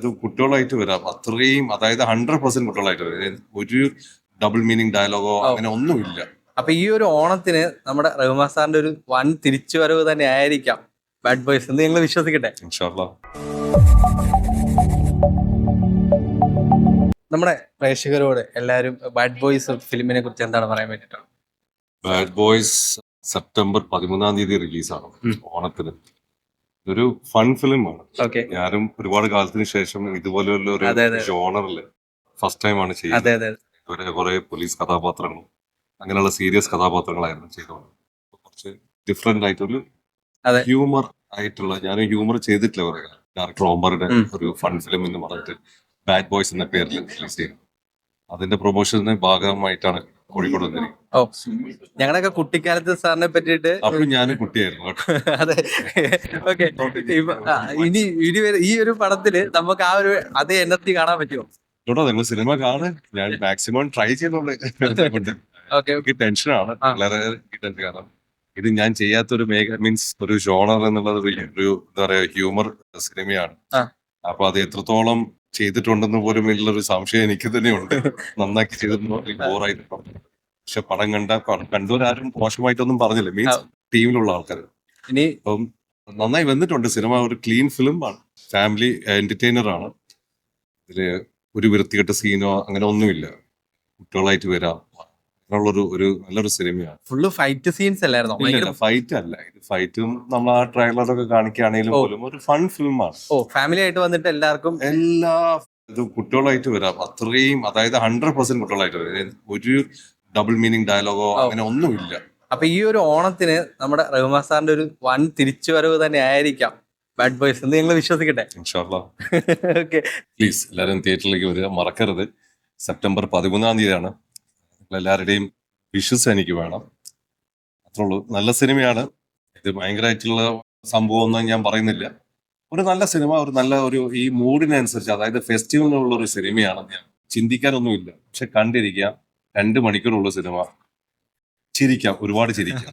ഇത് കുട്ടികളായിട്ട് വരാം. അത്രയും അതായത് ഹൺഡ്രഡ് പെർസെന്റ് കുട്ടികളായിട്ട് വരാം. ഒരു ഡബിൾ മീനിങ് ഡയലോഗോ അങ്ങനെ ഒന്നുമില്ല. അപ്പൊ ഈ ഒരു ഓണത്തിന് നമ്മുടെ റഹ്മാൻ സാറിന്റെ ഒരു വൻ തിരിച്ചുവരവ് തന്നെ ആയിരിക്കാം. ബാഡ് ബോയ്സ് എന്ന് ഞങ്ങൾ വിശ്വസിക്കട്ടെ. ഇൻഷാല്ലാ നമ്മുടെ പ്രേക്ഷകരോട് എല്ലാവരും ബാഡ് ബോയ്സ് ഫിലിമിനെ കുറിച്ച് എന്താണ് പറയാൻ വേണ്ടിയിട്ടാണ് ബാഡ് ബോയ്സ് സെപ്റ്റംബർ പതിമൂന്നാം തീയതി റിലീസാണ്. ഓണത്തിന്. ഇതൊരു ഫൺ ഫിലിമാണ് ഞാനും ഒരുപാട് കാലത്തിന് ശേഷം ഇതുപോലെയുള്ള ഒരു ജോണറിൽ ഫസ്റ്റ് ടൈമാണ് ചെയ്യുന്നത് അതെ അതെ ഇതുവരെ കുറെ പോലീസ് കഥാപാത്രങ്ങളും അങ്ങനെയുള്ള സീരിയസ് കഥാപാത്രങ്ങളായിരുന്നു ചെയ്തോളൂ കുറച്ച് ഡിഫറെന്റ് ആയിട്ടൊരു. ഹ്യൂമർ ആയിട്ടുള്ള ഞാൻ ഹ്യൂമർ ചെയ്തിട്ടില്ല കുറെ ഡയറക്ടർ ഓമറുടെ ഒരു ഫൺ ഫിലിം എന്ന് പറഞ്ഞിട്ട് ബാഡ് ബോയ്സ് എന്ന പേരിൽ റിലീസ് ചെയ്തു. അതിന്റെ പ്രൊമോഷന്റെ ഭാഗമായിട്ടാണ് കോഴിക്കോട് ഓ ഞങ്ങളൊക്കെ കുട്ടിക്കാലത്ത് സാറിനെ പറ്റിയിട്ട് ഞാൻ കുട്ടിയായിരുന്നു അതെ. ഓക്കെ. ഇനി ഇനി ഈ ഒരു പടത്തിൽ നമുക്ക് ആ ഒരു അതേ എനർജി കാണാൻ പറ്റുമോ? കേട്ടോ നിങ്ങൾ സിനിമ കാണാൻ ഞാൻ മാക്സിമം ട്രൈ ചെയ്യുന്നുണ്ട് എനിക്ക് ടെൻഷനാണ് ആ. വളരെ ടെൻഷൻ കാരണം ഇത് ഞാൻ ചെയ്യാത്തൊരു മേഖല മീൻസ് ഒരു ഷോണർ എന്നുള്ളത് ഒരു ഒരു എന്താ പറയാ ഹ്യൂമർ സിനിമയാണ്. അപ്പൊ അത് എത്രത്തോളം ചെയ്തിട്ടുണ്ടെന്ന് പോലും ഉള്ളൊരു സംശയം എനിക്ക് തന്നെ ഉണ്ട് നന്നാക്കി ചെയ്തിട്ടുണ്ടോ? ബോറായിട്ടുണ്ടോ പക്ഷെ പടം കണ്ട കണ്ടവരാരും മോശമായിട്ടൊന്നും പറഞ്ഞില്ല. മീൻസ് ടീമിലുള്ള ആൾക്കാർ ഇനി അപ്പം നന്നായി വന്നിട്ടുണ്ട് സിനിമ. ഒരു ക്ലീൻ ഫിലിം ആണ് ഫാമിലി എന്റർടൈനർ ആണ് ഇതിൽ ഒരു വൃത്തികെട്ട സീനോ അങ്ങനെ ഒന്നുമില്ല. കുട്ടികളായിട്ട് വരാം. അങ്ങനെയുള്ളൊരു ഒരു നല്ലൊരു സിനിമയാണ്. ഫുള്ള് ഫൈറ്റ് സീൻസ് അല്ലായിരുന്നു? ഫൈറ്റ് അല്ല. ഇത് ഫൈറ്റും നമ്മൾ ആ ട്രെയിലറൊക്കെ കാണിക്കുകയാണെങ്കിലും പോലും ഒരു ഫൺ ഫിലിമാണ്. ഓ ഫാമിലി ആയിട്ട് വന്നിട്ട് എല്ലാവർക്കും എല്ലാ ഇത് കുട്ടികളായിട്ട് വരാം. അത്രയും അതായത് ഹൺഡ്രഡ് പെർസെന്റ് കുട്ടികളായിട്ട് വരാം. ഒരു ഡബിൾ മീനിങ് ഡയലോഗോ. അങ്ങനെ ഒന്നുമില്ല. അപ്പൊ ഈ ഒരു ഓണത്തിന് നമ്മുടെ റഹ്മാൻ സാറിന്റെ ഒരു വൻ തിരിച്ചുവരവ് തന്നെ ആയിരിക്കാം. ബാഡ് ബോയ്സ് എന്ന് ഞങ്ങൾ വിശ്വസിക്കട്ടെ. ഓക്കെ പ്ലീസ് എല്ലാവരും തിയേറ്ററിലേക്ക് വരിക. മറക്കരുത്. സെപ്റ്റംബർ പതിമൂന്നാം തീയതിയാണ്. എല്ലാവരുടെയും വിഷസ് എനിക്ക് വേണം. അത്രേ ഉള്ളൂ. നല്ല സിനിമയാണ്. ഇത് ഭയങ്കരമായിട്ടുള്ള സംഭവം ഒന്നും ഞാൻ പറയുന്നില്ല. ഒരു നല്ല സിനിമ ഒരു നല്ല ഒരു ഈ മൂഡിനനുസരിച്ച് അതായത് ഫെസ്റ്റിവലിനുള്ള ഒരു സിനിമയാണ് ഞാൻ ചിന്തിക്കാനൊന്നുമില്ല. പക്ഷെ കണ്ടിരിക്കാം. രണ്ട് മണിക്കൂറുള്ള സിനിമ ചിരിക്കാം ഒരുപാട് ചിരിക്കാം.